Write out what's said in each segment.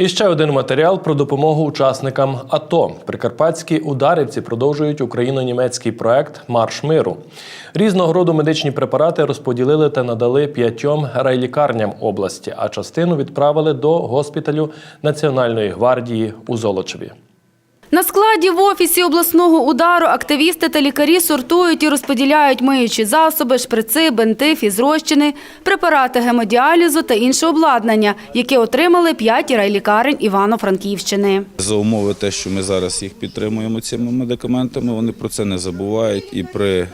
І ще один матеріал про допомогу учасникам АТО. Прикарпатські ударівці продовжують україно-німецький проект Марш миру. Різного роду медичні препарати розподілили та надали п'ятьом райлікарням області, а частину відправили до госпіталю Національної гвардії у Золочеві. На складі в офісі обласного удару активісти та лікарі сортують і розподіляють миючі засоби, шприци, бенти, фізрозчини, препарати гемодіалізу та інше обладнання, яке отримали п'ять райлікарень Івано-Франківщини. За умови те, що ми зараз їх підтримуємо цими медикаментами, вони про це не забувають. І при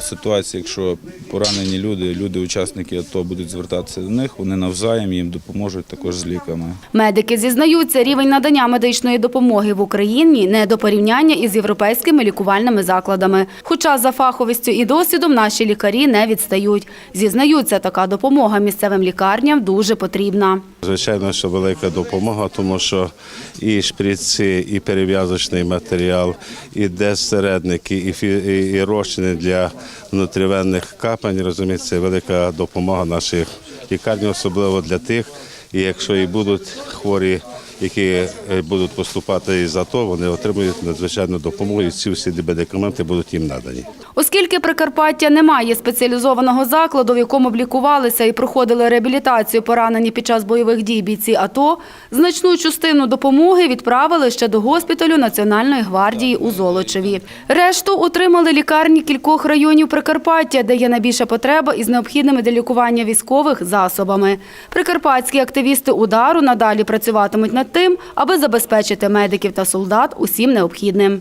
ситуації, якщо поранені люди, люди, учасники АТО будуть звертатися до них, вони навзаєм їм допоможуть також з ліками. Медики зізнаються, рівень надання медичної допомоги в Україні не до порівняння із європейськими лікувальними закладами. Хоча за фаховістю і досвідом наші лікарі не відстають. Зізнаються, така допомога місцевим лікарням дуже потрібна. Звичайно, що велика допомога, тому що і шприці, і перев'язочний матеріал, і і, і розчини для внутрівенних капань, розумієте, це велика допомога наших лікарні, особливо для тих, і якщо і будуть хворі, які е, будуть поступати із АТО, вони отримують надзвичайну допомогу, і ці всі медикаменти будуть їм надані. Оскільки Прикарпаття не має спеціалізованого закладу, в якому б лікувалися і проходили реабілітацію поранені під час бойових дій бійці АТО, значну частину допомоги відправили ще до госпіталю Національної гвардії у Золочеві. Решту отримали лікарні кількох районів Прикарпаття, де є найбільша потреба із необхідними для лікування військових засобами. Прикарпатські активісти удару надалі працюватимуть над тим, аби забезпечити медиків та солдат усім необхідним.